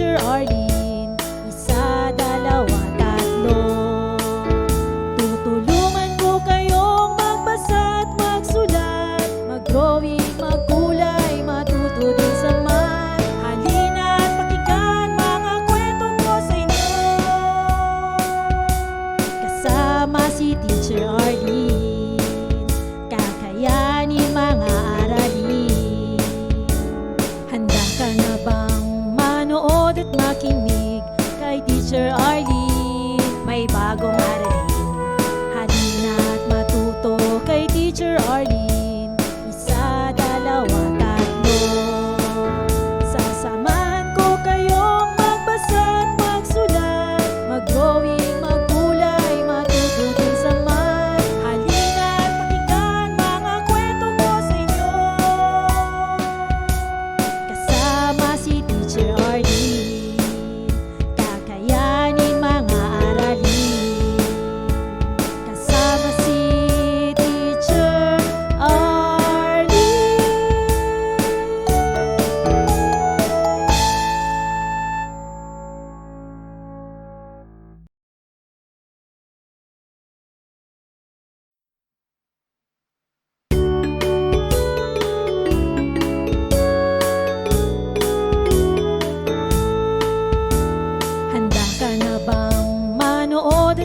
Mr. RD.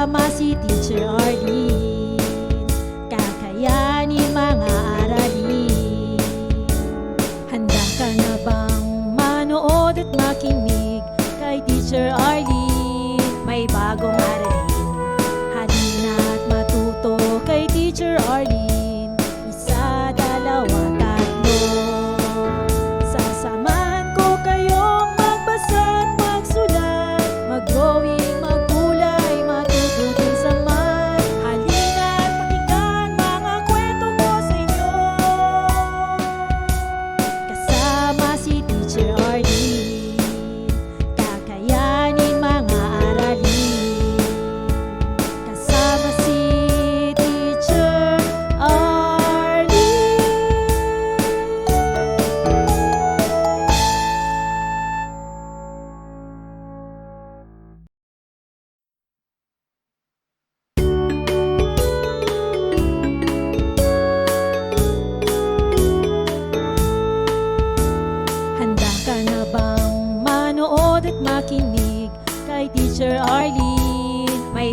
kasama si Teacher Arlene. Kakayanin mga aralin. Handa ka na bang manood at makinig Kay Teacher Arlene? May bagong aralin. Halina at matuto kay Teacher Arlene.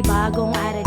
bagong araw.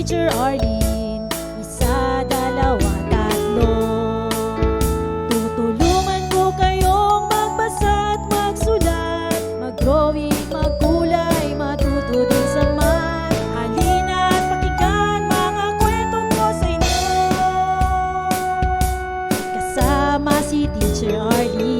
Teacher Arlene. Isa, dalawa, tatlo. Tutulungan ko kayong magbasa at magsulat. Mag-drawing, magkulay, matuto din sa math. Halina't pakinggan mga kwento ko sa inyo. Kasama si Teacher Arlene